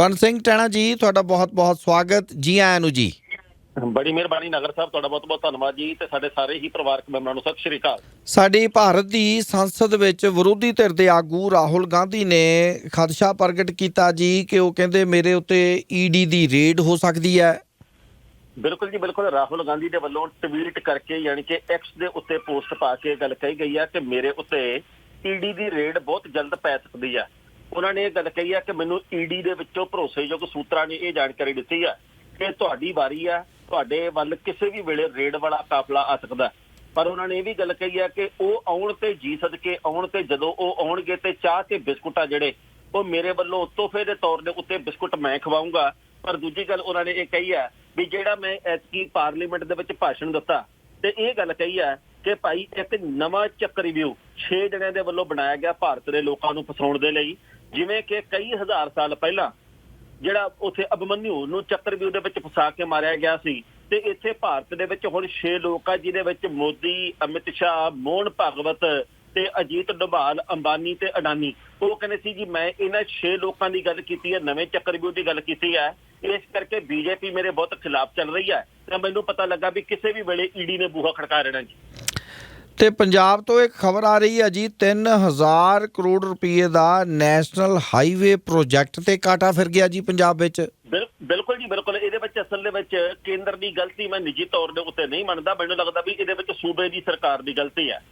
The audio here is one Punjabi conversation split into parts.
ਸਵਰਨ ਸਿੰਘ ਟੈਣਾ ਜੀ ਤੁਹਾਡਾ ਬਹੁਤ-ਬਹੁਤ ਸਵਾਗਤ। ਜੀ ਆਇਆਂ ਨੂੰ ਜੀ। ਬੜੀ ਮਿਹਰਬਾਨੀ ਨਗਰ ਸਾਹਿਬ ਤੁਹਾਡਾ ਬਹੁਤ ਬਹੁਤ ਧੰਨਵਾਦ ਜੀ ਤੇ ਸਾਡੇ ਸਾਰੇ ਹੀ ਪਰਿਵਾਰਕ ਮੈਂਬਰਾਂ ਨੂੰ ਸਤਿ ਸ਼੍ਰੀ ਅਕਾਲ। ਸਾਡੀ ਭਾਰਤ ਦੀ ਸੰਸਦ ਵਿੱਚ ਵਿਰੋਧੀ ਧਿਰ ਦੇ ਆਗੂ ਰਾਹੁਲ ਗਾਂਧੀ ਨੇ ਖਦਸ਼ਾ ਪ੍ਰਗਟ ਕੀਤਾ ਜੀ ਕਿ ਉਹ ਕਹਿੰਦੇ ਮੇਰੇ ਉੱਤੇ ਈਡੀ ਦੀ ਰੇਡ ਹੋ ਸਕਦੀ ਹੈ। ਬਿਲਕੁਲ ਜੀ ਬਿਲਕੁਲ। ਰਾਹੁਲ ਗਾਂਧੀ ਦੇ ਵੱਲੋਂ ਟਵੀਟ ਕਰਕੇ ਯਾਨੀ ਕਿ ਐਕਸ ਦੇ ਉੱਤੇ ਪੋਸਟ ਪਾ ਕੇ ਗੱਲ ਕਹੀ ਗਈ ਹੈ ਕਿ ਮੇਰੇ ਉੱਤੇ ਈਡੀ ਦੀ ਰੇਡ ਬਹੁਤ ਜਲਦ ਪੈ ਸਕਦੀ ਹੈ। ਉਹਨਾਂ ਨੇ ਇਹ ਗੱਲ ਕਹੀ ਹੈ ਕਿ ਮੈਨੂੰ ਈਡੀ ਦੇ ਵਿੱਚੋਂ ਭਰੋਸੇਯੋਗ ਸੂਤਰਾਂ ਨੇ ਇਹ ਜਾਣਕਾਰੀ ਦਿੱਤੀ ਹੈ ਕਿ ਤੁਹਾਡੀ ਵਾਰੀ ਆ, ਤੁਹਾਡੇ ਵੱਲ ਕਿਸੇ ਵੀ ਵੇਲੇ ਰੇਡ ਵਾਲਾ ਕਾਫਲਾ ਆ ਸਕਦਾ। ਪਰ ਉਹਨਾਂ ਨੇ ਇਹ ਵੀ ਗੱਲ ਕਹੀ ਹੈ ਕਿ ਉਹ ਆਉਣ ਤੇ ਜੀ ਸਦਕੇ, ਆਉਣ ਤੇ ਜਦੋਂ ਉਹ ਆਉਣਗੇ ਤੇ ਚਾਹ ਤੇ ਬਿਸਕੁਟ ਆ ਜਿਹੜੇ, ਉਹ ਮੇਰੇ ਵੱਲੋਂ ਤੋਹਫੇ ਦੇ ਤੌਰ ਦੇ ਉੱਤੇ ਬਿਸਕੁਟ ਮੈਂ ਖਵਾਉਂਗਾ। ਪਰ ਦੂਜੀ ਗੱਲ ਉਹਨਾਂ ਨੇ ਇਹ ਕਹੀ ਹੈ ਵੀ ਜਿਹੜਾ ਮੈਂ ਐਤਕੀ ਪਾਰਲੀਮੈਂਟ ਦੇ ਵਿੱਚ ਭਾਸ਼ਣ ਦਿੱਤਾ ਤੇ ਇਹ ਗੱਲ ਕਹੀ ਹੈ ਕਿ ਭਾਈ ਇੱਕ ਨਵਾਂ ਚੱਕ ਰਿਵਿਊ 6 ਜਣਿਆਂ ਦੇ ਵੱਲੋਂ ਬਣਾਇਆ ਗਿਆ ਭਾਰਤ ਦੇ ਲੋਕਾਂ ਨੂੰ ਫਸਾਉਣ ਦੇ ਲਈ। ਜਿਵੇਂ ਕਿ ਕਈ ਹਜ਼ਾਰ ਸਾਲ ਪਹਿਲਾਂ ਜਿਹੜਾ ਉੱਥੇ ਅਭਮਨਿਊ ਨੂੰ ਚੱਕਰਵਿਊ ਦੇ ਵਿੱਚ ਫਸਾ ਕੇ ਮਾਰਿਆ ਗਿਆ ਸੀ ਤੇ ਇੱਥੇ ਭਾਰਤ ਦੇ ਵਿੱਚ ਹੁਣ 6 ਲੋਕ ਆ, ਜਿਹਦੇ ਵਿੱਚ ਮੋਦੀ, ਅਮਿਤ ਸ਼ਾਹ, ਮੋਹਨ ਭਗਵਤ ਤੇ ਅਜੀਤ ਡੋਭਾਲ, ਅੰਬਾਨੀ ਤੇ ਅਡਾਨੀ। ਉਹ ਕਹਿੰਦੇ ਸੀ ਜੀ, ਮੈਂ ਇਹਨਾਂ 6 ਲੋਕਾਂ ਦੀ ਗੱਲ ਕੀਤੀ ਹੈ, ਨਵੇਂ ਚੱਕਰਵਿਊ ਦੀ ਗੱਲ ਕੀਤੀ ਹੈ। ਇਸ ਕਰਕੇ ਬੀਜੇਪੀ ਮੇਰੇ ਬਹੁਤ ਖਿਲਾਫ ਚੱਲ ਰਹੀ ਹੈ। ਤਾਂ ਮੈਨੂੰ ਪਤਾ ਲੱਗਾ ਵੀ ਕਿਸੇ ਵੀ ਵੇਲੇ ਈਡੀ ਨੇ ਬੂਹਾ ਖੜਕਾ ਦੇਣਾ ਜੀ। ਤੇ ਪੰਜਾਬ ਤੋਂ ਇੱਕ ਖਬਰ ਆ ਰਹੀ ਹੈ ਜੀ 3000 ਕਰੋੜ ਰੁਪਏ ਦਾ ਨੈਸ਼ਨਲ ਹਾਈਵੇ ਪ੍ਰੋਜੈਕਟ ਤੇ ਕਾਟਾ ਫਿਰ ਗਿਆ ਜੀ ਪੰਜਾਬ ਵਿੱਚ। ਬਿਲਕੁਲ ਜੀ, ਬਿਲਕੁਲ। ਇਹਦੇ ਵਿੱਚ ਅਸਲ ਦੇ ਵਿੱਚ ਕੇਂਦਰ ਦੀ ਗਲਤੀ ਮੈਂ ਨਿੱਜੀ ਤੌਰ ਦੇ ਉੱਤੇ ਨਹੀਂ ਮੰਨਦਾ। ਮੈਨੂੰ ਲੱਗਦਾ ਵੀ ਇਹਦੇ ਵਿੱਚ ਸੂਬੇ ਦੀ ਸਰਕਾਰ ਦੀ ਗਲਤੀ ਹੈ।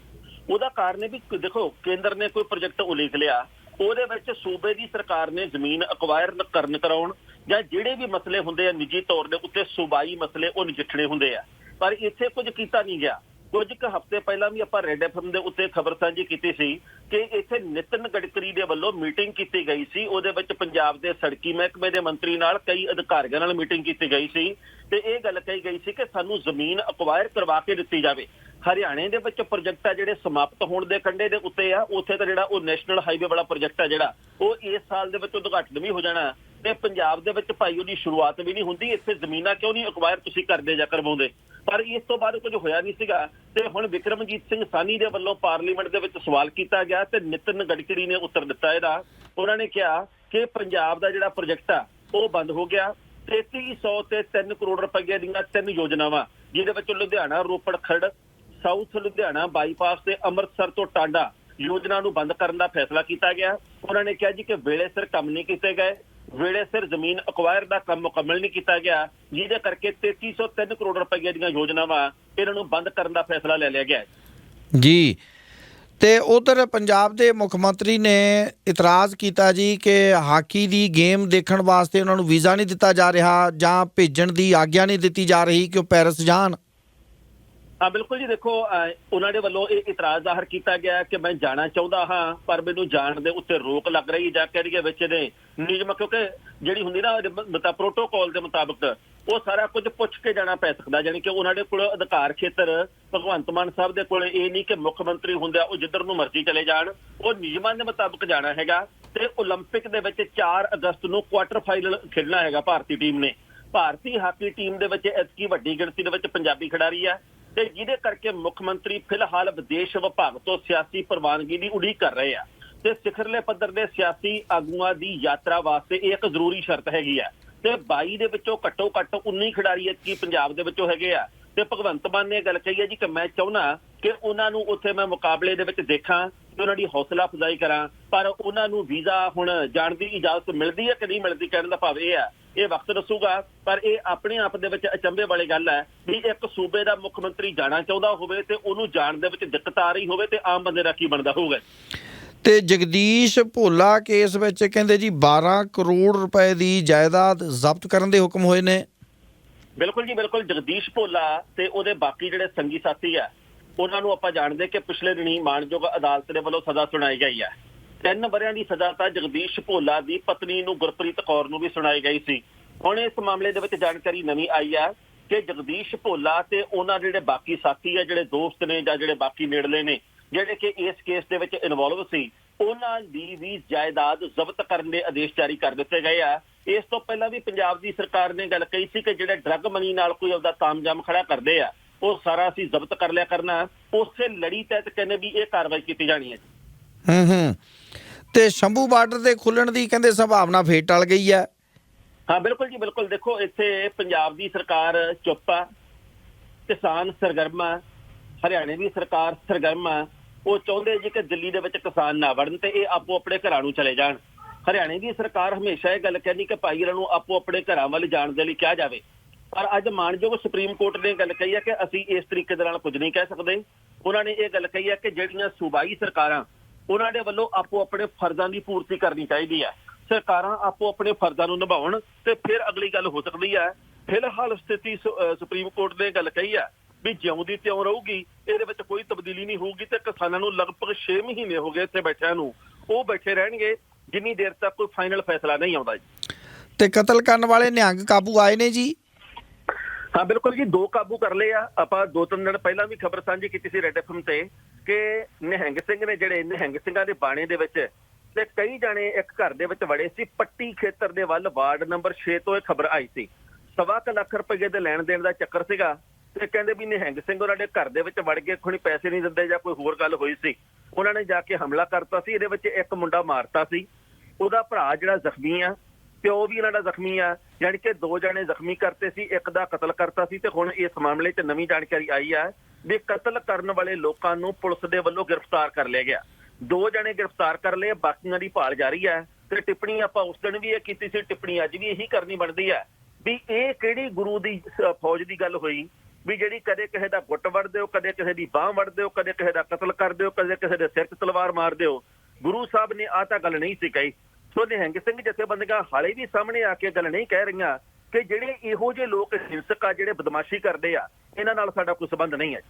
ਉਹਦਾ ਕਾਰਨ ਇਹ ਵੀ ਦੇਖੋ, ਕੇਂਦਰ ਨੇ ਕੋਈ ਪ੍ਰੋਜੈਕਟ ਉਲੀਕ ਲਿਆ। ਉਹਦੇ ਵਿੱਚ ਸੂਬੇ ਦੀ ਸਰਕਾਰ ਨੇ ਜ਼ਮੀਨ ਅਕਵਾਇਰ ਕਰਨ ਕਰਾਉਣ ਜਾਂ ਜਿਹੜੇ ਵੀ ਮਸਲੇ ਹੁੰਦੇ ਆ ਨਿੱਜੀ ਤੌਰ ਦੇ ਉੱਤੇ ਸੂਬਾਈ ਮਸਲੇ ਉਹ ਨਜਿੱਠਣੇ ਹੁੰਦੇ ਆ। ਪਰ ਇੱਥੇ ਕੁਝ ਕੀਤਾ ਨਹੀਂ ਗਿਆ। ਕੁਝ ਕੁ ਹਫ਼ਤੇ ਪਹਿਲਾਂ ਵੀ ਆਪਾਂ ਰੈਡ ਐਫਐਮ ਦੇ ਉੱਤੇ ਖਬਰ ਸਾਂਝੀ ਕੀਤੀ ਸੀ ਕਿ ਇੱਥੇ ਨਿਤਨ ਗਡਕਰੀ ਦੇ ਵੱਲੋਂ ਮੀਟਿੰਗ ਕੀਤੀ ਗਈ ਸੀ। ਉਹਦੇ ਵਿੱਚ ਪੰਜਾਬ ਦੇ ਸੜਕੀ ਮਹਿਕਮੇ ਦੇ ਮੰਤਰੀ ਨਾਲ ਕਈ ਅਧਿਕਾਰੀਆਂ ਨਾਲ ਮੀਟਿੰਗ ਕੀਤੀ ਗਈ ਸੀ ਤੇ ਇਹ ਗੱਲ ਕਹੀ ਗਈ ਸੀ ਕਿ ਸਾਨੂੰ ਜ਼ਮੀਨ ਅਕਵਾਇਰ ਕਰਵਾ ਕੇ ਦਿੱਤੀ ਜਾਵੇ। ਹਰਿਆਣੇ ਦੇ ਵਿੱਚ ਪ੍ਰੋਜੈਕਟ ਆ ਜਿਹੜੇ ਸਮਾਪਤ ਹੋਣ ਦੇ ਕੰਢੇ ਦੇ ਉੱਤੇ ਆ, ਉੱਥੇ ਤਾਂ ਜਿਹੜਾ ਉਹ ਨੈਸ਼ਨਲ ਹਾਈਵੇ ਵਾਲਾ ਪ੍ਰੋਜੈਕਟ ਆ ਜਿਹੜਾ, ਉਹ ਇਸ ਸਾਲ ਦੇ ਵਿੱਚ ਉਦਘਾਟਨ ਵੀ ਹੋ ਜਾਣਾ ਤੇ ਪੰਜਾਬ ਦੇ ਵਿੱਚ ਭਾਈ ਉਹਦੀ ਸ਼ੁਰੂਆਤ ਵੀ ਨਹੀਂ ਹੁੰਦੀ, ਇੱਥੇ ਜ਼ਮੀਨਾਂ ਕਿਉਂ ਨਹੀਂ ਅਕਵਾਇਰ ਤੁਸੀਂ ਕਰਦੇ ਜਾਂ ਕਰਵਾਉਂਦੇ? ਪਰ ਇਸ ਤੋਂ ਬਾਅਦ ਕੁਝ ਹੋਇਆ ਨਹੀਂ ਸੀਗਾ ਤੇ ਹੁਣ ਵਿਕਰਮਜੀਤ ਸਿੰਘ ਸਾਨੀ ਦੇ ਵੱਲੋਂ ਪਾਰਲੀਮੈਂਟ ਦੇ ਵਿੱਚ ਸਵਾਲ ਕੀਤਾ ਗਿਆ ਤੇ ਨਿਤਨ ਗਡਕਰੀ ਨੇ ਉੱਤਰ ਦਿੱਤਾ ਇਹਦਾ। ਉਹਨਾਂ ਨੇ ਕਿਹਾ ਕਿ ਪੰਜਾਬ ਦਾ ਜਿਹੜਾ ਪ੍ਰੋਜੈਕਟ ਆ, ਉਹ ਬੰਦ ਹੋ ਗਿਆ। 3300 ਤੇ 3 ਕਰੋੜ ਰੁਪਏ ਦੀਆਂ ਤਿੰਨ ਯੋਜਨਾਵਾਂ, ਜਿਹਦੇ ਵਿੱਚ ਲੁਧਿਆਣਾ, ਰੋਪੜ ਖੜ ਸਾਊਥ ਲੁਧਿਆਣਾ ਬਾਈਪਾਸ ਤੇ ਅੰਮ੍ਰਿਤਸਰ ਤੋਂ ਟਾਂਡਾ ਯੋਜਨਾ ਨੂੰ ਬੰਦ ਕਰਨ ਦਾ ਫੈਸਲਾ ਕੀਤਾ ਗਿਆ। ਉਹਨਾਂ ਨੇ ਕਿਹਾ ਜੀ ਕਿ ਵੇਲੇ ਸਿਰ ਕੰਮ ਨਹੀਂ ਕੀਤੇ ਗਏ। ਵੇਲੇ ਸਿਰ ਜ਼ਮੀਨ ਅਕਵਾਇਰ ਦਾ ਕੰਮ ਮੁਕੰਮਲ ਨਹੀਂ ਕੀਤਾ ਗਿਆ, ਜਿਹਦੇ ਕਰਕੇ 3303 ਕਰੋੜ ਰੁਪਏ ਦੀਆਂ ਯੋਜਨਾਵਾਂ ਇਹਨਾਂ ਨੂੰ ਬੰਦ ਕਰਨ ਦਾ ਫੈਸਲਾ ਲੈ ਲਿਆ ਗਿਆ ਜੀ, ਤੇ ਉਧਰ ਪੰਜਾਬ ਦੇ ਮੁੱਖ ਮੰਤਰੀ ਨੇ ਇਤਰਾਜ਼ ਕੀਤਾ ਜੀ ਕਿ ਹਾਕੀ ਦੀ ਗੇਮ ਦੇਖਣ ਵਾਸਤੇ ਉਹਨਾਂ ਨੂੰ ਵੀਜ਼ਾ ਨਹੀਂ ਦਿੱਤਾ ਜਾ ਰਿਹਾ ਜਾਂ ਭੇਜਣ ਦੀ ਆਗਿਆ ਨਹੀਂ ਦਿੱਤੀ ਜਾ ਰਹੀ ਕਿ ਉਹ ਪੈਰਿਸ ਜਾਣ। ਹਾਂ ਬਿਲਕੁਲ ਜੀ ਦੇਖੋ ਅਹ, ਉਹਨਾਂ ਦੇ ਵੱਲੋਂ ਇਹ ਇਤਰਾਜ਼ ਜ਼ਾਹਰ ਕੀਤਾ ਗਿਆ ਕਿ ਮੈਂ ਜਾਣਾ ਚਾਹੁੰਦਾ ਹਾਂ ਪਰ ਮੈਨੂੰ ਜਾਣ ਦੇ ਉੱਤੇ ਰੋਕ ਲੱਗ ਰਹੀ ਜਾਂ ਕਹਿ ਰਹੀਏ ਵਿੱਚ ਦੇ ਨਿਯਮ ਕਿਉਂਕਿ ਜਿਹੜੀ ਹੁੰਦੀ ਨਾ ਮਤਾ ਪ੍ਰੋਟੋਕਾਲ ਦੇ ਮੁਤਾਬਕ ਉਹ ਸਾਰਾ ਕੁਝ ਪੁੱਛ ਕੇ ਜਾਣਾ ਪੈ ਸਕਦਾ ਯਾਨੀ ਕਿ ਉਹਨਾਂ ਦੇ ਕੋਲ ਅਧਿਕਾਰ ਖੇਤਰ ਭਗਵੰਤ ਮਾਨ ਸਾਹਿਬ ਦੇ ਕੋਲ ਇਹ ਨਹੀਂ ਕਿ ਮੁੱਖ ਮੰਤਰੀ ਹੁੰਦੇ ਆ ਉਹ ਜਿੱਧਰ ਨੂੰ ਮਰਜ਼ੀ ਚਲੇ ਜਾਣ ਉਹ ਨਿਯਮਾਂ ਦੇ ਮੁਤਾਬਕ ਜਾਣਾ ਹੈਗਾ ਤੇ 올림픽 ਦੇ ਵਿੱਚ 4 ਅਗਸਤ ਨੂੰ ਕੁਆਟਰ ਫਾਈਨਲ ਖੇਡਣਾ ਹੈਗਾ ਭਾਰਤੀ ਟੀਮ ਨੇ ਭਾਰਤੀ ਹਾਕੀ ਟੀਮ ਦੇ ਵਿੱਚ ਐਤਕੀ ਵੱਡੀ ਗਿਣਤੀ ਦੇ ਵਿੱਚ ਪੰਜਾਬੀ ਖਿਡਾਰੀ ਆ ਤੇ ਜਿਹਦੇ ਕਰਕੇ ਮੁੱਖ ਮੰਤਰੀ ਫਿਲਹਾਲ ਵਿਦੇਸ਼ ਵਿਭਾਗ ਤੋਂ ਸਿਆਸੀ ਪ੍ਰਵਾਨਗੀ ਦੀ ਉਡੀਕ ਕਰ ਰਹੇ ਆ। ਤੇ ਸਿਖਰਲੇ ਪੱਧਰ ਦੇ ਸਿਆਸੀ ਆਗੂਆਂ ਦੀ ਯਾਤਰਾ ਵਾਸਤੇ ਇਹ ਇੱਕ ਜ਼ਰੂਰੀ ਸ਼ਰਤ ਹੈਗੀ ਆ। ਤੇ 22 ਦੇ ਵਿੱਚੋਂ ਘੱਟੋ ਘੱਟ 19 ਖਿਡਾਰੀ ਐਤਕੀ ਪੰਜਾਬ ਦੇ ਵਿੱਚੋਂ ਹੈਗੇ ਆ। ਤੇ ਭਗਵੰਤ ਮਾਨ ਨੇ ਇਹ ਗੱਲ ਕਹੀ ਹੈ ਜੀ ਕਿ ਮੈਂ ਚਾਹੁੰਦਾ ਕਿ ਉਹਨਾਂ ਨੂੰ ਉੱਥੇ ਮੈਂ ਮੁਕਾਬਲੇ ਦੇ ਵਿੱਚ ਦੇਖਾਂ ਤੇ ਉਹਨਾਂ ਦੀ ਹੌਸਲਾ ਅਫਜ਼ਾਈ ਕਰਾਂ ਪਰ ਉਹਨਾਂ ਨੂੰ ਵੀਜ਼ਾ ਹੁਣ ਜਾਣ ਦੀ ਇਜਾਜ਼ਤ ਮਿਲਦੀ ਹੈ ਕਿ ਨਹੀਂ ਮਿਲਦੀ ਕਹਿਣ ਦਾ ਭਾਵ ਇਹ ਹੈ। ਇਹ ਵਕਤ ਦੱਸੂਗਾ ਪਰ ਇਹ ਆਪਣੇ ਆਪ ਦੇ ਵਿੱਚ ਅਚੰਭੇ ਵਾਲੀ ਗੱਲ ਹੈ ਵੀ ਇੱਕ ਸੂਬੇ ਦਾ ਮੁੱਖ ਮੰਤਰੀ ਜਾਣਾ ਚਾਹੁੰਦਾ ਹੋਵੇ ਤੇ ਉਹਨੂੰ ਜਾਣ ਦੇ ਵਿੱਚ ਦਿੱਕਤ ਆ ਰਹੀ ਹੋਵੇ ਤੇ ਆਮ ਬੰਦੇ ਦਾ ਕੀ ਬਣਦਾ ਹੋਊਗਾ? ਤੇ ਜਗਦੀਸ਼ ਭੋਲਾ ਕੇਸ ਵਿੱਚ ਕਹਿੰਦੇ ਜੀ 12 ਕਰੋੜ ਰੁਪਏ ਦੀ ਜਾਇਦਾਦ ਜ਼ਬਤ ਕਰਨ ਦੇ ਹੁਕਮ ਹੋਏ ਨੇ। ਬਿਲਕੁਲ ਜੀ ਬਿਲਕੁਲ ਜਗਦੀਸ਼ ਭੋਲਾ ਤੇ ਉਹਦੇ ਬਾਕੀ ਜਿਹੜੇ ਸੰਗੀ ਸਾਥੀ ਆ ਉਹਨਾਂ ਨੂੰ ਆਪਾਂ ਜਾਣਦੇ ਕਿ ਪਿਛਲੇ ਦਿਨੀ ਮਾਨਯੋਗ ਅਦਾਲਤ ਦੇ ਵੱਲੋਂ ਸਜ਼ਾ ਸੁਣਾਈ ਗਈ ਹੈ। ਤਿੰਨ ਵਰਿਆਂ ਦੀ ਸਜ਼ਾ ਤਾਂ ਜਗਦੀਸ਼ ਭੋਲਾ ਦੀ ਪਤਨੀ ਨੂੰ ਗੁਰਪ੍ਰੀਤ ਕੌਰ ਨੂੰ ਵੀ ਸੁਣਾਈ ਗਈ ਸੀ। ਹੁਣ ਇਸ ਮਾਮਲੇ ਦੇ ਵਿੱਚ ਜਾਣਕਾਰੀ ਨਵੀਂ ਆਈ ਹੈ ਕਿ ਜਗਦੀਸ਼ ਭੋਲਾ ਤੇ ਉਹਨਾਂ ਦੇ ਜਿਹੜੇ ਬਾਕੀ ਸਾਥੀ ਆ, ਜਿਹੜੇ ਦੋਸਤ ਨੇ ਜਾਂ ਜਿਹੜੇ ਬਾਕੀ ਨੇੜਲੇ ਨੇ, ਜਿਹੜੇ ਕਿ ਇਸ ਕੇਸ ਦੇ ਵਿੱਚ ਇਨਵੋਲਵ ਸੀ, ਉਹਨਾਂ ਦੀ ਵੀ ਜਾਇਦਾਦ ਜ਼ਬਤ ਕਰਨ ਦੇ ਆਦੇਸ਼ ਜਾਰੀ ਕਰ ਦਿੱਤੇ ਗਏ ਆ। ਇਸ ਤੋਂ ਪਹਿਲਾਂ ਵੀ ਪੰਜਾਬ ਦੀ ਸਰਕਾਰ ਨੇ ਗੱਲ ਕਹੀ ਸੀ ਕਿ ਜਿਹੜੇ ਡਰੱਗ ਮਨੀ ਨਾਲ ਕੋਈ ਆਪਦਾ ਤਾਮਜਾਮ ਖੜਾ ਕਰਦੇ ਆ ਉਹ ਸਾਰਾ ਅਸੀਂ ਜ਼ਬਤ ਕਰ ਲਿਆ ਕਰਨਾ ਉਸੇ ਲੜੀ ਤਹਿਤ ਕਹਿੰਦੇ ਵੀ ਇਹ ਕਾਰਵਾਈ ਕੀਤੀ ਜਾਣੀ ਹੈ ਜੀ। ਹੂੰ ਹੂੰ। ਤੇ ਸ਼ੰਭੂ ਬਾਰਡਰ ਦੇ ਖੁੱਲਣ ਦੀ ਕਹਿੰਦੇ ਸੰਭਾਵਨਾ ਫੇਰ ਟਲ ਗਈ ਹੈ। ਹਾਂ ਬਿਲਕੁਲ ਜੀ ਬਿਲਕੁਲ। ਦੇਖੋ ਇੱਥੇ ਪੰਜਾਬ ਦੀ ਸਰਕਾਰ ਚੁੱਪ ਆ। ਕਿਸਾਨ ਸਰਗਰਮ ਆ। ਹਰਿਆਣੇ ਦੀ ਸਰਕਾਰ ਸਰਗਰਮ ਆ। ਉਹ ਚਾਹੁੰਦੇ ਜੀ ਕਿ ਦਿੱਲੀ ਦੇ ਵਿੱਚ ਕਿਸਾਨ ਨਾ ਵੜਨ ਤੇ ਇਹ ਆਪੋ ਆਪਣੇ ਘਰਾਂ ਨੂੰ ਚਲੇ ਜਾਣ। ਹਰਿਆਣੇ ਦੀ ਸਰਕਾਰ ਹਮੇਸ਼ਾ ਇਹ ਗੱਲ ਕਹਿੰਦੀ ਕਿ ਭਾਈ ਇਹਨਾਂ ਨੂੰ ਆਪੋ ਆਪਣੇ ਘਰਾਂ ਵੱਲ ਜਾਣ ਦੇ ਲਈ ਕਿਹਾ ਜਾਵੇ। ਪਰ ਅੱਜ ਮਾਨਯੋਗ ਸੁਪਰੀਮ ਕੋਰਟ ਨੇ ਗੱਲ ਕਹੀ ਹੈ ਕਿ ਅਸੀਂ ਇਸ ਤਰੀਕੇ ਦੇ ਨਾਲ ਕੁਝ ਨਹੀਂ ਕਹਿ ਸਕਦੇ। ਉਹਨਾਂ ਨੇ ਇਹ ਗੱਲ ਕਹੀ ਹੈ ਕਿ ਜਿਹੜੀਆਂ ਸੂਬਾਈ ਸਰਕਾਰਾਂ, ਉਹਨਾਂ ਦੇ ਵੱਲੋਂ ਆਪੋ ਆਪਣੇ ਫਰਜ਼ਾਂ ਦੀ ਪੂਰਤੀ ਕਰਨੀ ਚਾਹੀਦੀ ਹੈ। ਸਰਕਾਰਾਂ ਆਪੋ ਆਪਣੇ ਫਰਜ਼ਾਂ ਨੂੰ ਨਿਭਾਉਣ ਤੇ ਫਿਰ ਅਗਲੀ ਗੱਲ ਹੋ ਸਕਦੀ ਹੈ। ਫਿਲਹਾਲ ਸਥਿਤੀ ਸੁਪਰੀਮ ਕੋਰਟ ਨੇ ਗੱਲ ਕਹੀ ਹੈ ਵੀ ਜਿਉਂ ਦੀ ਤਿਉਂ ਰਹੂਗੀ, ਇਹਦੇ ਵਿੱਚ ਕੋਈ ਤਬਦੀਲੀ ਨਹੀਂ ਹੋਊਗੀ ਤੇ ਕਿਸਾਨਾਂ ਨੂੰ ਲਗਭਗ 6 ਮਹੀਨੇ ਹੋ ਗਏ ਇੱਥੇ ਬੈਠਿਆਂ ਨੂੰ। ਉਹ ਬੈਠੇ ਰਹਿਣਗੇ, ਜਿੰਨੀ ਦੇਰ ਤੱਕ ਕੋਈ ਫਾਈਨਲ ਫੈਸਲਾ ਨਹੀਂ ਆਉਂਦਾ ਜੀ। ਤੇ ਕਤਲ ਕਰਨ ਵਾਲੇ ਨਿਹੰਗ ਕਾਬੂ ਆਏ ਨੇ ਜੀ। ਹਾਂ, ਬਿਲਕੁਲ ਜੀ, ਦੋ ਕਾਬੂ ਕਰ ਲਏ ਆ। ਆਪਾਂ ਦੋ ਤਿੰਨ ਦਿਨ ਪਹਿਲਾਂ ਵੀ ਖਬਰ ਸਾਂਝੀ ਕੀਤੀ ਸੀ ਰੈਡ ਐਫਐਮ ਤੇ ਕਿ ਨਿਹੰਗ ਸਿੰਘ ਨੇ ਜਿਹੜੇ ਨਿਹੰਗ ਸਿੰਘਾਂ ਦੇ ਬਾਣੇ ਦੇ ਵਿੱਚ ਤੇ ਕਈ ਜਾਣੇ ਇੱਕ ਘਰ ਦੇ ਵਿੱਚ ਵੜੇ ਸੀ। ਪੱਟੀ ਖੇਤਰ ਦੇ ਵੱਲ ਵਾਰਡ ਨੰਬਰ 6 ਤੋਂ ਇਹ ਖਬਰ ਆਈ ਸੀ। ਸਵਾ ਕੁ ਲੱਖ ਰੁਪਏ ਦੇ ਲੈਣ ਦੇਣ ਦਾ ਚੱਕਰ ਸੀਗਾ ਤੇ ਕਹਿੰਦੇ ਵੀ ਨਿਹੰਗ ਸਿੰਘ ਉਹਨਾਂ ਦੇ ਘਰ ਦੇ ਵਿੱਚ ਵੜ ਕੇ ਖੁਣੀ ਪੈਸੇ ਨਹੀਂ ਦਿੰਦੇ ਜਾਂ ਕੋਈ ਹੋਰ ਗੱਲ ਹੋਈ ਸੀ। ਉਹਨਾਂ ਨੇ ਜਾ ਕੇ ਹਮਲਾ ਕਰਤਾ ਸੀ। ਇਹਦੇ ਵਿੱਚ ਇੱਕ ਮੁੰਡਾ ਮਾਰਤਾ ਸੀ। ਉਹਦਾ ਭਰਾ ਜਿਹੜਾ ਜ਼ਖਮੀ ਆ ਪਿਓ ਵੀ ਇਹਨਾਂ ਦਾ ਜ਼ਖਮੀ ਆ, ਯਾਨੀ ਕਿ ਦੋ ਜਣੇ ਜ਼ਖਮੀ ਕਰਤੇ ਸੀ, ਇੱਕ ਦਾ ਕਤਲ ਕਰਤਾ ਸੀ ਤੇ ਹੁਣ ਇਸ ਮਾਮਲੇ 'ਚ ਨਵੀਂ ਜਾਣਕਾਰੀ ਆਈ ਆ ਵੀ ਕਤਲ ਕਰਨ ਵਾਲੇ ਲੋਕਾਂ ਨੂੰ ਪੁਲਿਸ ਦੇ ਵੱਲੋਂ ਗ੍ਰਿਫਤਾਰ ਕਰ ਲਿਆ ਗਿਆ। ਦੋ ਜਣੇ ਗ੍ਰਿਫਤਾਰ ਕਰ ਲਏ, ਬਾਕੀਆਂ ਦੀ ਭਾਲ ਜਾਰੀ ਹੈ ਤੇ ਟਿੱਪਣੀ ਆਪਾਂ ਉਸ ਦਿਨ ਵੀ ਇਹ ਕੀਤੀ ਸੀ, ਟਿੱਪਣੀ ਅੱਜ ਵੀ ਇਹੀ ਕਰਨੀ ਬਣਦੀ ਹੈ ਵੀ ਇਹ ਕਿਹੜੀ ਗੁਰੂ ਦੀ ਫੌਜ ਦੀ ਗੱਲ ਹੋਈ ਵੀ ਜਿਹੜੀ ਕਦੇ ਕਿਸੇ ਦਾ ਗੁੱਟ ਵੜਦੇ ਹੋ, ਕਦੇ ਕਿਸੇ ਦੀ ਬਾਹ ਵੜਦੇ ਹੋ, ਕਦੇ ਕਿਸੇ ਦਾ ਕਤਲ ਕਰਦੇ ਹੋ, ਕਦੇ ਕਿਸੇ ਦੇ ਸਿਰ 'ਚ ਤਲਵਾਰ ਮਾਰਦੇ ਹੋ। ਗੁਰੂ ਸਾਹਿਬ ਨੇ ਆ ਤਾਂ ਗੱਲ ਨਹੀਂ ਸੀ ਕਹੀ। ਸੋ ਨਿਹੰਗ ਸਿੰਘ ਜਥੇਬੰਦੀਆਂ ਹਾਲੇ ਵੀ ਸਾਹਮਣੇ ਆ ਕੇ ਗੱਲ ਨਹੀਂ ਕਹਿ ਰਹੀਆਂ ਕਿ ਜਿਹੜੇ ਇਹੋ ਜਿਹੇ ਲੋਕ ਹਿੰਸਕ ਆ ਜਿਹੜੇ ਬਦਮਾਸ਼ੀ ਕਰਦੇ ਆ ਇਹਨਾਂ ਨਾਲ ਸਾਡਾ ਕੋਈ ਸਬੰਧ ਨਹੀਂ ਹੈ।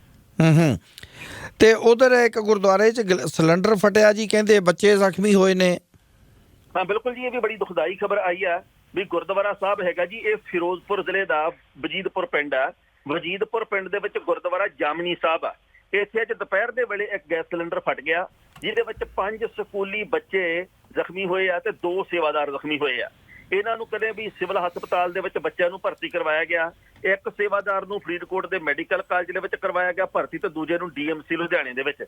ਹੂੰ ਹੂੰ। ਤੇ ਉਧਰ ਇੱਕ ਗੁਰਦੁਆਰੇ 'ਚ ਸਿਲੰਡਰ ਫਟਿਆ ਜੀ ਕਹਿੰਦੇ ਬੱਚੇ ਜ਼ਖਮੀ ਹੋਏ ਨੇ। ਹਾਂ ਬਿਲਕੁਲ ਜੀ ਇਹ ਵੀ ਬੜੀ ਦੁਖਦਾਈ ਖਬਰ ਆਈ ਆ ਵੀ ਗੁਰਦੁਆਰਾ ਸਾਹਿਬ ਹੈਗਾ ਜੀ ਇਹ ਫਿਰੋਜ਼ਪੁਰ ਜ਼ਿਲ੍ਹੇ ਦਾ ਵਜੀਦਪੁਰ ਪਿੰਡ ਆ। ਵਜੀਦਪੁਰ ਪਿੰਡ ਦੇ ਵਿੱਚ ਗੁਰਦੁਆਰਾ ਜਾਮਨੀ ਸਾਹਿਬ ਆ। ਇਸੇ 'ਚ ਦੁਪਹਿਰ ਦੇ ਵੇਲੇ ਇੱਕ ਗੈਸ ਸਿਲੰਡਰ ਫਟ ਗਿਆ, ਜਿਹਦੇ ਵਿੱਚ ਪੰਜ ਸਕੂਲੀ ਬੱਚੇ ਜ਼ਖਮੀ ਹੋਏ ਆ ਤੇ ਦੋ ਸੇਵਾਦਾਰ ਜ਼ਖਮੀ ਹੋਏ ਆ। ਇਹਨਾਂ ਨੂੰ ਕਦੇ ਵੀ ਸਿਵਲ ਹਸਪਤਾਲ ਦੇ ਵਿੱਚ ਬੱਚਿਆਂ ਨੂੰ ਭਰਤੀ ਕਰਵਾਇਆ ਗਿਆ। ਇੱਕ ਸੇਵਾਦਾਰ ਨੂੰ ਫਰੀਦਕੋਟ ਦੇ ਮੈਡੀਕਲ ਕਾਲਜ ਦੇ ਵਿੱਚ ਕਰਵਾਇਆ ਗਿਆ ਭਰਤੀ ਤੇ ਦੂਜੇ ਨੂੰ ਡੀਐਮਸੀ ਲੁਧਿਆਣੇ ਦੇ ਵਿੱਚ।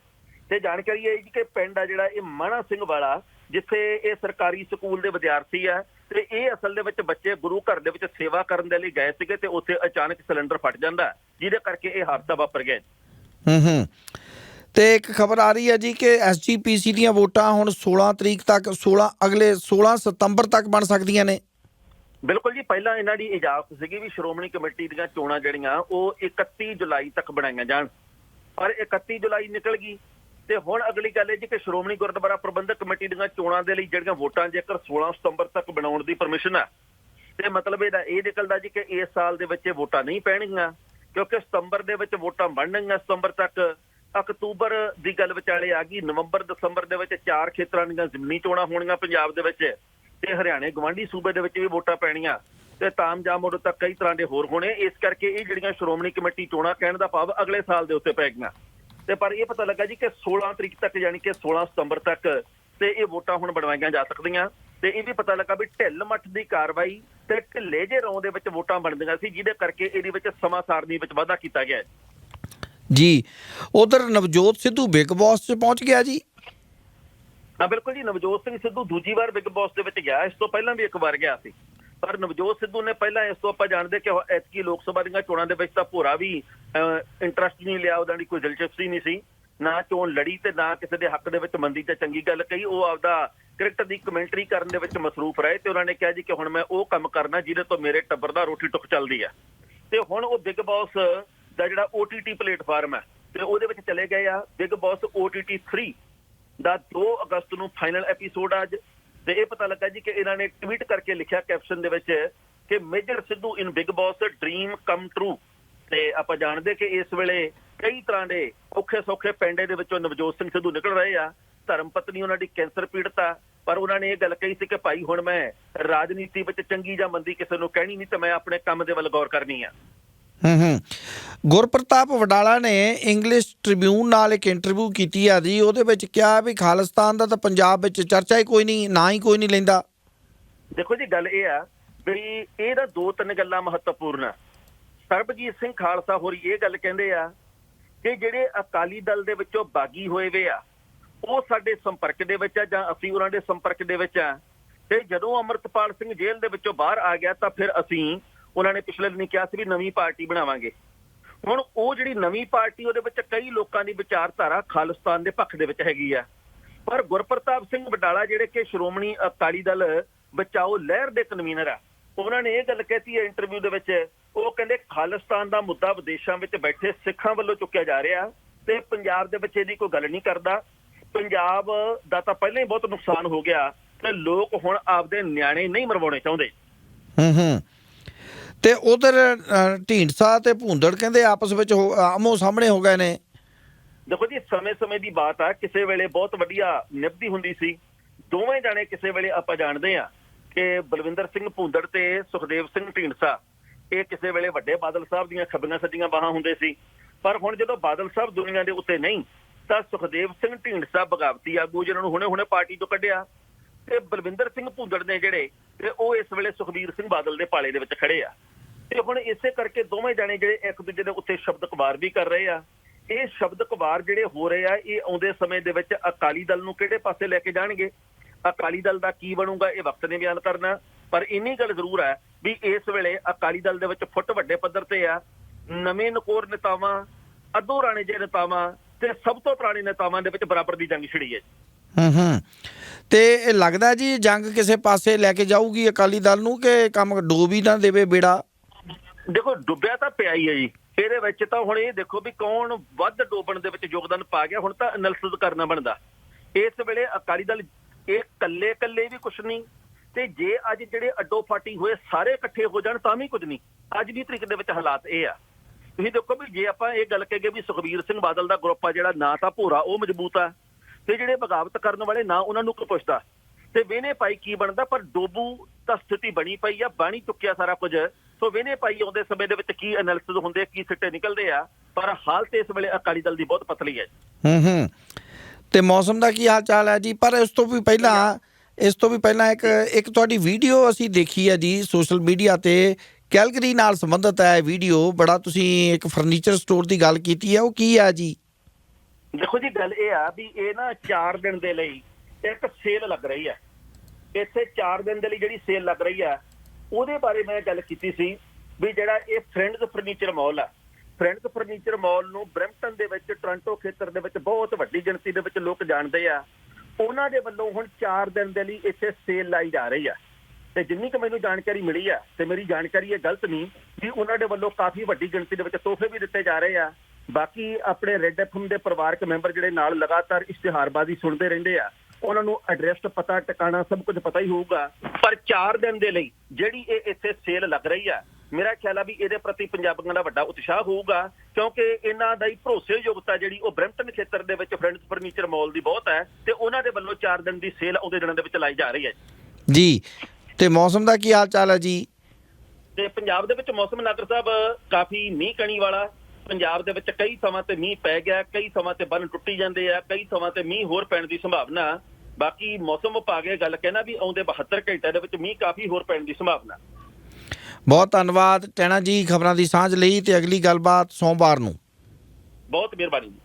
ਤੇ ਜਾਣਕਾਰੀ ਇਹ ਹੈ ਕਿ ਪਿੰਡ ਆ ਜਿਹੜਾ ਇਹ ਮਾਣਾ ਸਿੰਘ ਵਾਲਾ, ਜਿੱਥੇ ਇਹ ਸਰਕਾਰੀ ਸਕੂਲ ਦੇ ਵਿਦਿਆਰਥੀ ਆ, ਤੇ ਇਹ ਅਸਲ ਦੇ ਵਿੱਚ ਬੱਚੇ ਗੁਰੂ ਘਰ ਦੇ ਵਿੱਚ ਸੇਵਾ ਕਰਨ ਦੇ ਲਈ ਗਏ ਸੀਗੇ ਤੇ ਉੱਥੇ ਅਚਾਨਕ ਸਿਲੰਡਰ ਫਟ ਜਾਂਦਾ, ਜਿਹਦੇ ਕਰਕੇ ਇਹ ਹਾਦਸਾ ਵਾਪਰ ਗਿਆ ਹੂੰ ਹੂੰ ਤੇ ਇੱਕ ਖਬਰ ਆ ਰਹੀ ਹੈ ਜੀ ਕਿ ਐਸਜੀਪੀਸੀ ਦੀਆਂ ਵੋਟਾਂ ਹੁਣ 16 ਤਰੀਕ ਤੱਕ 16 ਅਗਲੇ 16 ਸਤੰਬਰ ਤੱਕ ਬਣ ਸਕਦੀਆਂ ਨੇ। ਬਿਲਕੁਲ ਜੀ, ਪਹਿਲਾਂ ਇਹਨਾਂ ਦੀ ਇਜਾਜ਼ਤ ਸੀਗੀ ਵੀ ਸ਼੍ਰੋਮਣੀ ਕਮੇਟੀ ਦੀਆਂ ਚੋਣਾਂ ਜਿਹੜੀਆਂ, ਉਹ 31 ਜੁਲਾਈ ਤੱਕ ਬਣਾਈਆਂ ਜਾਣ। ਪਰ 31 ਜੁਲਾਈ ਨਿਕਲ ਗਈ ਤੇ ਹੁਣ ਅਗਲੀ ਗੱਲ ਇਹ ਜੀ ਕਿ ਸ਼੍ਰੋਮਣੀ ਗੁਰਦੁਆਰਾ ਪ੍ਰਬੰਧਕ ਕਮੇਟੀ ਦੀਆਂ ਚੋਣਾਂ ਦੇ ਲਈ ਜਿਹੜੀਆਂ ਵੋਟਾਂ ਜੇਕਰ 16 ਸਤੰਬਰ ਤੱਕ ਬਣਾਉਣ ਦੀ ਪਰਮਿਸ਼ਨ ਆ, ਤੇ ਮਤਲਬ ਇਹਦਾ ਇਹ ਨਿਕਲਦਾ ਜੀ ਕਿ ਇਸ ਸਾਲ ਦੇ ਵਿੱਚ ਇਹ ਵੋਟਾਂ ਨਹੀਂ ਪੈਣਗੀਆਂ। ਕਿਉਂਕਿ ਸਤੰਬਰ ਦੇ ਵਿੱਚ ਵੋਟਾਂ ਬਣਨਗੀਆਂ ਸਤੰਬਰ ਤੱਕ, ਅਕਤੂਬਰ ਦੀ ਗੱਲ ਵਿਚਾਲੇ ਆ ਗਈ, ਨਵੰਬਰ, ਦਸੰਬਰ ਦੇ ਵਿੱਚ ਚਾਰ ਖੇਤਰਾਂ ਦੀਆਂ ਜ਼ਮੀਨੀ ਚੋਣਾਂ ਹੋਣੀਆਂ ਪੰਜਾਬ ਦੇ ਵਿੱਚ ਤੇ ਹਰਿਆਣੇ ਗਵਾਂਢੀ ਸੂਬੇ ਦੇ ਵਿੱਚ ਵੀ ਵੋਟਾਂ ਪੈਣੀਆਂ ਤੇ ਤਾਮਜਾਮ ਉਦੋਂ ਤੱਕ ਕਈ ਤਰ੍ਹਾਂ ਦੇ ਹੋਰ ਹੋਣੇ। ਇਸ ਕਰਕੇ ਇਹ ਜਿਹੜੀਆਂ ਸ਼੍ਰੋਮਣੀ ਕਮੇਟੀ ਚੋਣਾਂ ਕਹਿਣ ਦਾ ਭਾਵ ਅਗਲੇ ਸਾਲ ਦੇ ਉੱਤੇ ਪੈ ਗਈਆਂ। ਤੇ ਪਰ ਇਹ ਪਤਾ ਲੱਗਾ ਜੀ ਕਿ 16 ਤਰੀਕ ਤੱਕ, ਯਾਨੀ ਕਿ 16 ਸਤੰਬਰ ਤੱਕ ਤੇ ਇਹ ਵੋਟਾਂ ਹੁਣ ਬਣਵਾਈਆਂ ਜਾ ਸਕਦੀਆਂ ਤੇ ਇਹ ਵੀ ਪਤਾ ਲੱਗਾ ਵੀ ਢਿੱਲ ਮੱਠ ਦੀ ਕਾਰਵਾਈ ਤੇ ਢਿੱਲੇ ਜੇ ਰੌਂ ਦੇ ਵਿੱਚ ਵੋਟਾਂ ਬਣਦੀਆਂ ਸੀ ਜਿਹਦੇ ਕਰਕੇ ਇਹਦੇ ਵਿੱਚ ਸਮਾਂ ਸਾਰਣੀ ਵਿੱਚ ਵਾਧਾ ਕੀਤਾ ਗਿਆ। ਜੀ ਉਧਰ ਨਵਜੋਤ ਸਿੱਧੂ ਬਿਗ ਬੌਸ 'ਚ ਪਹੁੰਚ ਗਿਆ ਜੀ। ਹਾਂ ਬਿਲਕੁਲ ਜੀ ਨਵਜੋਤ ਸਿੰਘ ਸਿੱਧੂ ਦੂਜੀ ਵਾਰ ਬਿਗ ਬਾਸ ਦੇ ਵਿੱਚ ਗਿਆ ਇਸ ਤੋਂ ਪਹਿਲਾਂ ਵੀ ਇੱਕ ਵਾਰ ਗਿਆ ਸੀ। ਪਰ ਨਵਜੋਤ ਸਿੱਧੂ ਨੇ ਪਹਿਲਾਂ ਇਸ ਤੋਂ ਆਪਾਂ ਜਾਣਦੇ ਕਿ ਐਤਕੀ ਲੋਕ ਸਭਾ ਦੀਆਂ ਚੋਣਾਂ ਦੇ ਵਿੱਚ ਤਾਂ ਭੋਰਾ ਵੀ ਇੰਟਰਸਟ ਨਹੀਂ ਲਿਆ ਉਹਦਾ ਦੀ ਕੋਈ ਦਿਲਚਸਪੀ ਨਹੀਂ ਸੀ। ਨਾ ਚੋਣ ਲੜੀ ਤੇ ਨਾ ਕਿਸੇ ਦੇ ਹੱਕ ਦੇ ਵਿੱਚ ਮੰਦੀ ਤੇ ਚੰਗੀ ਗੱਲ ਕਹੀ। ਉਹ ਆਪਦਾ ਕ੍ਰਿਕਟ ਦੀ ਕਮੈਂਟਰੀ ਕਰਨ ਦੇ ਵਿੱਚ ਮਸਰੂਫ ਰਹੇ ਤੇ ਉਹਨਾਂ ਨੇ ਕਿਹਾ ਜੀ ਕਿ ਹੁਣ ਮੈਂ ਉਹ ਕੰਮ ਕਰਨਾ ਜਿਹਦੇ ਤੋਂ ਮੇਰੇ ਟੱਬਰ ਦਾ ਰੋਟੀ ਟੁੱਕ ਚੱਲਦੀ ਹੈ ਤੇ ਹੁਣ ਉਹ ਬਿਗ ਬਾਸ ਦਾ ਜਿਹੜਾ OTT ਪਲੇਟਫਾਰਮ ਹੈ ਤੇ ਉਹਦੇ ਵਿੱਚ ਚਲੇ ਗਏ ਆ। ਬਿਗ ਬਾਸ OTT 3 ਦਾ 2 ਅਗਸਤ ਨੂੰ ਫਾਈਨਲ ਐਪੀਸੋਡ ਅੱਜ। ਤੇ ਇਹ ਪਤਾ ਲੱਗਾ ਜੀ ਕਿ ਇਹਨਾਂ ਨੇ ਟਵੀਟ ਕਰਕੇ ਲਿਖਿਆ ਕੈਪਸ਼ਨ ਦੇ ਵਿੱਚ ਕਿ Major Sidhu in Bigg Boss dream come true ਤੇ ਆਪਾਂ ਜਾਣਦੇ ਕਿ ਇਸ ਵੇਲੇ ਕਈ ਤਰ੍ਹਾਂ ਦੇ ਔਖੇ ਸੌਖੇ ਪੈਂਡੇ ਦੇ ਵਿੱਚੋਂ ਨਵਜੋਤ ਸਿੰਘ ਸਿੱਧੂ ਨਿਕਲ ਰਹੇ ਆ ਧਰਮ ਪਤਨੀ ਉਹਨਾਂ ਦੀ ਕੈਂਸਰ ਪੀੜਤ ਆ ਪਰ ਉਹਨਾਂ ਨੇ ਇਹ ਗੱਲ ਕਹੀ ਸੀ ਕਿ ਭਾਈ ਹੁਣ ਮੈਂ ਰਾਜਨੀਤੀ ਵਿੱਚ ਚੰਗੀ ਜਾਂ ਮੰਦੀ ਕਿਸੇ ਨੂੰ ਕਹਿਣੀ ਨਹੀਂ ਤੇ ਮੈਂ ਆਪਣੇ ਕੰਮ ਦੇ ਵੱਲ ਗੌਰ ਕਰਨੀ ਆ। ਹੂੰ ਹੂੰ। ਗੁਰਪ੍ਰਤਾਪ ਵਡਾਲਾ ਨੇ ਇੰਗਲਿਸ਼ ਟ੍ਰਿਬਿਊਨ ਨਾਲ ਇੱਕ ਇੰਟਰਵਿਊ ਕੀਤੀ ਆ ਜੀ ਉਹਦੇ ਵਿੱਚ ਕਿਹਾ ਵੀ ਖਾਲਿਸਤਾਨ ਦਾ ਤਾਂ ਪੰਜਾਬ ਵਿੱਚ ਚਰਚਾ ਹੀ ਕੋਈ ਨਹੀਂ ਨਾ ਹੀ ਕੋਈ ਨਹੀਂ ਲੈਂਦਾ। ਦੇਖੋ ਜੀ ਗੱਲ ਇਹ ਆ ਵੀ ਇਹਦਾ ਦੋ ਤਿੰਨ ਗੱਲਾਂ ਮਹੱਤਵਪੂਰਨ ਆ। ਸਰਬਜੀਤ ਸਿੰਘ ਖਾਲਸਾ ਹੋਰੀ ਇਹ ਗੱਲ ਕਹਿੰਦੇ ਆ ਕਿ ਜਿਹੜੇ ਅਕਾਲੀ ਦਲ ਦੇ ਵਿੱਚੋਂ ਬਾਗੀ ਹੋਏ ਵੇ ਆ, ਉਹ ਸਾਡੇ ਸੰਪਰਕ ਦੇ ਵਿੱਚ ਆ ਜਾਂ ਅਸੀਂ ਉਹਨਾਂ ਦੇ ਸੰਪਰਕ ਦੇ ਵਿੱਚ ਆ। ਤੇ ਜਦੋਂ ਅਮਰਤਪਾਲ ਸਿੰਘ ਜੇਲ੍ਹ ਦੇ ਵਿੱਚੋਂ ਬਾਹਰ ਆ ਗਿਆ ਤਾਂ ਫਿਰ ਅਸੀਂ ਉਹਨਾਂ ਨੇ ਪਿਛਲੇ ਦਿਨੀ ਕਿਹਾ ਸੀ ਵੀ ਨਵੀਂ ਪਾਰਟੀ ਬਣਾਵਾਂਗੇ। ਹੁਣ ਉਹ ਜਿਹੜੀ ਨਵੀਂ ਪਾਰਟੀ, ਉਹਦੇ ਵਿੱਚ ਕਈ ਲੋਕਾਂ ਦੀ ਵਿਚਾਰਧਾਰਾ ਖਾਲਿਸਤਾਨ ਦੇ ਪੱਖ ਦੇ ਵਿੱਚ ਹੈਗੀ ਆ। ਪਰ ਗੁਰਪ੍ਰਤਾਪ ਸਿੰਘ ਬਟਾਲਾ ਜਿਹੜੇ ਕਿ ਸ਼੍ਰੋਮਣੀ ਅਕਾਲੀ ਦਲ ਬਚਾਓ ਲਹਿਰ ਦੇ ਕਨਵੀਨਰ ਆ, ਉਹਨਾਂ ਨੇ ਇਹ ਗੱਲ ਕਹਿਤੀ ਹੈ ਇੰਟਰਵਿਊ ਦੇ ਵਿੱਚ ਉਹ ਕਹਿੰਦੇ ਖਾਲਿਸਤਾਨ ਦਾ ਮੁੱਦਾ ਵਿਦੇਸ਼ਾਂ ਵਿੱਚ ਬੈਠੇ ਸਿੱਖਾਂ ਵੱਲੋਂ ਚੁੱਕਿਆ ਜਾ ਰਿਹਾ ਤੇ ਪੰਜਾਬ ਦੇ ਵਿੱਚ ਇਹਦੀ ਕੋਈ ਗੱਲ ਨਹੀਂ ਕਰਦਾ। ਪੰਜਾਬ ਦਾ ਤਾਂ ਪਹਿਲਾਂ ਹੀ ਬਹੁਤ ਨੁਕਸਾਨ ਹੋ ਗਿਆ ਤੇ ਲੋਕ ਹੁਣ ਆਪਦੇ ਨਿਆਣੇ ਨਹੀਂ ਮਰਵਾਉਣੇ ਚਾਹੁੰਦੇ। ਹੂੰ ਹੂੰ। ਤੇ ਉਧਰ ਢੀਂਡਸਾ ਤੇ ਭੂੰਦੜ ਕਹਿੰਦੇ ਆਪਸ ਵਿੱਚ ਆਮੋ ਸਾਹਮਣੇ ਹੋ ਗਏ ਨੇ। ਦੇਖੋ ਜੀ ਸਮੇਂ-ਸਮੇਂ ਦੀ ਬਾਤ ਆ ਕਿਸੇ ਵੇਲੇ ਬਹੁਤ ਵਧੀਆ ਨਿਭਦੀ ਹੁੰਦੀ ਸੀ। ਦੋਵੇਂ ਜਾਣੇ ਕਿਸੇ ਵੇਲੇ ਆਪਾਂ ਜਾਣਦੇ ਆ ਕਿ ਬਲਵਿੰਦਰ ਸਿੰਘ ਭੁੰਦੜ ਤੇ ਸੁਖਦੇਵ ਸਿੰਘ ਢੀਂਡਸਾ ਇਹ ਕਿਸੇ ਵੇਲੇ ਵੱਡੇ ਬਾਦਲ ਸਾਹਿਬ ਦੀਆਂ ਖੱਬੀਆਂ ਸੱਜੀਆਂ ਬਾਹਾਂ ਹੁੰਦੇ ਸੀ। ਪਰ ਹੁਣ ਜਦੋਂ ਬਾਦਲ ਸਾਹਿਬ ਦੁਨੀਆ ਦੇ ਉੱਤੇ ਨਹੀਂ, ਤਾਂ ਸੁਖਦੇਵ ਸਿੰਘ ਢੀਂਡਸਾ ਬਗਾਵਤੀ ਆਗੂ ਜਿਹਨਾਂ ਨੂੰ ਹੁਣੇ-ਹੁਣੇ ਪਾਰਟੀ ਤੋਂ ਕੱਢਿਆ ਤੇ ਬਲਵਿੰਦਰ ਸਿੰਘ ਭੁੰਦੜ ਨੇ ਜਿਹੜੇ, ਤੇ ਉਹ ਇਸ ਵੇਲੇ ਸੁਖਬੀਰ ਸਿੰਘ ਬਾਦਲ ਦੇ ਪਾਲੇ ਦੇ ਵਿੱਚ ਖੜੇ ਆ। ਤੇ ਹੁਣ ਇਸੇ ਕਰਕੇ ਦੋਵੇਂ ਜਾਣੇ ਜਿਹੜੇ ਇੱਕ ਦੂਜੇ ਦੇ ਉੱਤੇ ਸ਼ਬਦ ਕੁਮਾਰ ਵੀ ਕਰ ਰਹੇ ਆ। ਇਹ ਸ਼ਬਦ ਕੁਮਾਰ ਜਿਹੜੇ ਹੋ ਰਹੇ ਆ, ਇਹ ਆਉਂਦੇ ਸਮੇਂ ਦੇ ਵਿੱਚ ਅਕਾਲੀ ਦਲ ਨੂੰ ਕਿਹੜੇ ਪਾਸੇ ਲੈ ਕੇ ਜਾਣਗੇ? ਅਕਾਲੀ ਦਲ ਦਾ ਕੀ ਬਣੂਗਾ, ਇਹ ਵਕਤ ਨੇ ਬਿਆਨ ਕਰਨਾ। ਪਰ ਇੰਨੀ ਗੱਲ ਜ਼ਰੂਰ ਹੈ ਵੀ ਇਸ ਵੇਲੇ ਅਕਾਲੀ ਦਲ ਦੇ ਵਿੱਚ ਫੁੱਟ ਵੱਡੇ ਪੱਧਰ ਤੇ ਆ। ਨਵੇਂ ਨਕੋਰ ਨੇਤਾਵਾਂ ਅਧੋ ਰਾਣੇ ਜਿਹੇ ਨੇਤਾਵਾਂ ਤੇ ਸਭ ਤੋਂ ਪੁਰਾਣੇ ਨੇਤਾਵਾਂ ਦੇ ਵਿੱਚ ਬਰਾਬਰ ਦੀ ਜੰਗ ਛਿੜੀ ਹੈ ਹੂੰ ਹੂੰ। ਤੇ ਇਹ ਲੱਗਦਾ ਜੀ ਜੰਗ ਕਿਸੇ ਪਾਸੇ ਲੈ ਕੇ ਜਾਊਗੀ ਅਕਾਲੀ ਦਲ ਨੂੰ ਕਿ ਕੰਮ ਡੋਬ ਹੀ ਨਾ ਦੇਵੇ ਬੇੜਾ? ਦੇਖੋ ਡੁੱਬਿਆ ਤਾਂ ਪਿਆ ਹੀ ਹੈ ਜੀ। ਇਹਦੇ ਵਿੱਚ ਤਾਂ ਹੁਣ ਇਹ ਦੇਖੋ ਵੀ ਕੌਣ ਵੱਧ ਡੋਬਣ ਦੇ ਵਿੱਚ ਯੋਗਦਾਨ ਪਾ ਗਿਆ ਹੁਣ ਤਾਂ ਐਨਾਲਿਸਿਸ ਕਰਨਾ ਬਣਦਾ। ਇਸ ਵੇਲੇ ਅਕਾਲੀ ਦਲ ਇਹ ਕੱਲੇ ਕੱਲੇ ਵੀ ਕੁਛ ਨਹੀਂ ਤੇ ਜੇ ਅੱਜ ਜਿਹੜੇ ਅੱਡੋ ਫਾਟੀ ਹੋਏ ਸਾਰੇ ਇਕੱਠੇ ਹੋ ਜਾਣ ਤਾਂ ਵੀ ਕੁਝ ਨਹੀਂ। ਅੱਜ ਦੀ ਤਰੀਕ ਦੇ ਵਿੱਚ ਹਾਲਾਤ ਇਹ ਆ। ਤੁਸੀਂ ਦੇਖੋ ਵੀ ਜੇ ਆਪਾਂ ਇਹ ਗੱਲ ਕਹੀਏ ਵੀ ਸੁਖਬੀਰ ਸਿੰਘ ਬਾਦਲ ਦਾ ਗਰੁੱਪ ਆ ਜਿਹੜਾ ਨਾ ਤਾਂ ਭੋਰਾ, ਉਹ ਮਜ਼ਬੂਤ ਆ। ਤੇ ਜਿਹੜੇ ਬਗਾਵਤ ਕਰਨ ਵਾਲੇ ਨਾ ਉਹਨਾਂ ਨੂੰ ਕੋਈ ਪੁੱਛਦਾ। ਤੇ ਵੇਨੇ ਪਾਈ ਕੀ ਬਣਦਾ? ਪਰ ਡੋਬੂ ਤਾਂ ਸਥਿਤੀ ਬਣੀ ਪਈ ਆ, ਬਾਣੀ ਚੁੱਕਿਆ ਸਾਰਾ ਕੁਝ। ਸੋ ਵੇਨੇ ਪਾਈ ਆਉਂਦੇ ਸਮੇਂ ਦੇ ਵਿੱਚ ਕੀ ਐਨਾਲਿਸਿਸ ਹੁੰਦੇ ਕੀ ਸਿੱਟੇ ਨਿਕਲਦੇ ਆ? ਪਰ ਹਾਲਤ ਇਸ ਵੇਲੇ ਅਕਾਲੀ ਦਲ ਦੀ ਬਹੁਤ ਪਤਲੀ ਹੈ ਹੂੰ ਹੂੰ। ਤੇ ਮੌਸਮ ਦਾ ਕੀ ਹਾਲ ਚਾਲ ਹੈ ਜੀ? ਪਰ ਇਸ ਤੋਂ ਵੀ ਪਹਿਲਾਂ ਇਸ ਤੋਂ ਵੀ ਪਹਿਲਾਂ ਇੱਕ ਇੱਕ ਤੁਹਾਡੀ ਵੀਡੀਓ ਅਸੀਂ ਦੇਖੀ ਹੈ ਜੀ ਸੋਸ਼ਲ ਮੀਡੀਆ ਤੇ। ਕੈਲਗਰੀ ਨਾਲ ਸੰਬੰਧਿਤ ਹੈ ਵੀਡੀਓ। ਬੜਾ ਤੁਸੀਂ ਇੱਕ ਫਰਨੀਚਰ ਸਟੋਰ ਦੀ ਗੱਲ ਕੀਤੀ ਹੈ, ਉਹ ਕੀ ਹੈ ਜੀ? ਦੇਖੋ ਜੀ, ਗੱਲ ਇਹ ਆ ਵੀ ਇਹ ਨਾ 4 ਦਿਨ ਦੇ ਲਈ ਇੱਕ ਸੇਲ ਲੱਗ ਰਹੀ ਹੈ। ਇੱਥੇ 4 ਦਿਨ ਦੇ ਲਈ ਜਿਹੜੀ ਸੇਲ ਲੱਗ ਰਹੀ ਹੈ, ਉਹਦੇ ਬਾਰੇ ਮੈਂ ਗੱਲ ਕੀਤੀ ਸੀ ਵੀ ਜਿਹੜਾ ਇਹ ਫਰੈਂਡਸ ਫਰਨੀਚਰ ਮਾਲ ਆ। ਫਰੈਂਡਸ ਫਰਨੀਚਰ ਮਾਲ ਨੂੰ ਬ੍ਰੈਂਪਟਨ ਦੇ ਵਿੱਚ, ਟੋਰਾਂਟੋ ਖੇਤਰ ਦੇ ਵਿੱਚ ਬਹੁਤ ਵੱਡੀ ਗਿਣਤੀ ਦੇ ਵਿੱਚ ਲੋਕ ਜਾਣਦੇ ਆ। ਉਹਨਾਂ ਦੇ ਵੱਲੋਂ ਹੁਣ 4 ਦਿਨ ਦੇ ਲਈ ਇੱਥੇ ਸੇਲ ਲਾਈ ਜਾ ਰਹੀ ਹੈ। ਤੇ ਜਿੰਨੀ ਕੁ ਮੈਨੂੰ ਜਾਣਕਾਰੀ ਮਿਲੀ ਹੈ ਤੇ ਮੇਰੀ ਜਾਣਕਾਰੀ ਇਹ ਗਲਤ ਨਹੀਂ ਕਿ ਉਹਨਾਂ ਦੇ ਵੱਲੋਂ ਕਾਫੀ ਵੱਡੀ ਗਿਣਤੀ ਦੇ ਵਿੱਚ ਤੋਹਫੇ ਵੀ ਦਿੱਤੇ ਜਾ ਰਹੇ ਆ। ਬਾਕੀ ਆਪਣੇ ਰੈੱਡ ਐਫਐਮ ਦੇ ਪਰਿਵਾਰਕ ਮੈਂਬਰ ਜਿਹੜੇ ਨਾਲ ਲਗਾਤਾਰ ਇਸ਼ਤਿਹਾਰਬਾਜ਼ੀ ਸੁਣਦੇ ਰਹਿੰਦੇ ਆ ਉਹਨਾਂ ਨੂੰ ਐਡਰੈਸ ਪਤਾ ਟਿਕਾਣਾ ਸਭ ਕੁਝ ਪਤਾ ਹੀ ਹੋਊਗਾ। ਪਰ 4 ਦਿਨ ਦੇ ਲਈ ਜਿਹੜੀ ਇਹ ਇੱਥੇ ਸੇਲ ਲੱਗ ਰਹੀ ਆ ਮੇਰਾ ਖਿਆਲ ਆ ਵੀ ਇਹਦੇ ਪ੍ਰਤੀ ਪੰਜਾਬੀਆਂ ਦਾ ਵੱਡਾ ਉਤਸ਼ਾਹ ਹੋਊਗਾ ਕਿਉਂਕਿ ਇਹਨਾਂ ਦਾ ਹੀ ਭਰੋਸੇਯੋਗਤਾ ਜਿਹੜੀ ਉਹ ਬ੍ਰੈਂਪਟਨ ਖੇਤਰ ਦੇ ਵਿੱਚ ਫਰੈਂਡਸ ਫਰਨੀਚਰ ਮਾਲ ਦੀ ਬਹੁਤ ਹੈ ਤੇ ਉਹਨਾਂ ਦੇ ਵੱਲੋਂ 4 ਦਿਨ ਦੀ ਸੇਲ ਉਹਦੇ ਦਿਨਾਂ ਦੇ ਵਿੱਚ ਲਾਈ ਜਾ ਰਹੀ ਹੈ। ਜੀ ਤੇ ਮੌਸਮ ਦਾ ਕੀ ਹਾਲ ਚਾਲ ਹੈ ਜੀ? ਤੇ ਪੰਜਾਬ ਦੇ ਵਿੱਚ ਮੌਸਮ ਨਾਗਰ ਸਾਹਿਬ ਕਾਫੀ ਮੀਂਹ ਕਣੀ ਵਾਲਾ ਪੰਜਾਬ ਦੇ ਵਿੱਚ ਕਈ ਥਾਵਾਂ ਤੇ ਮੀਂਹ ਪੈ ਗਿਆ ਕਈ ਥਾਵਾਂ ਤੇ ਬੰਨ ਟੁੱਟੀ ਜਾਂਦੇ ਆ ਕਈ ਥਾਵਾਂ ਤੇ ਮੀਂਹ ਹੋਰ ਪੈਣ ਦੀ ਸੰਭਾਵਨਾ। ਬਾਕੀ ਮੌਸਮ ਵਿਭਾਗ ਇਹ ਗੱਲ ਕਹਿਣਾ ਵੀ ਆਉਂਦੇ 72 ਘੰਟਿਆਂ ਦੇ ਵਿੱਚ ਮੀਂਹ ਕਾਫੀ ਹੋਰ ਪੈਣ ਦੀ ਸੰਭਾਵਨਾ। ਬਹੁਤ ਧੰਨਵਾਦ ਟੈਣਾ ਜੀ ਖਬਰਾਂ ਦੀ ਸਾਂਝ ਲਈ ਤੇ ਅਗਲੀ ਗੱਲਬਾਤ ਸੋਮਵਾਰ ਨੂੰ। ਬਹੁਤ ਮਿਹਰਬਾਨੀ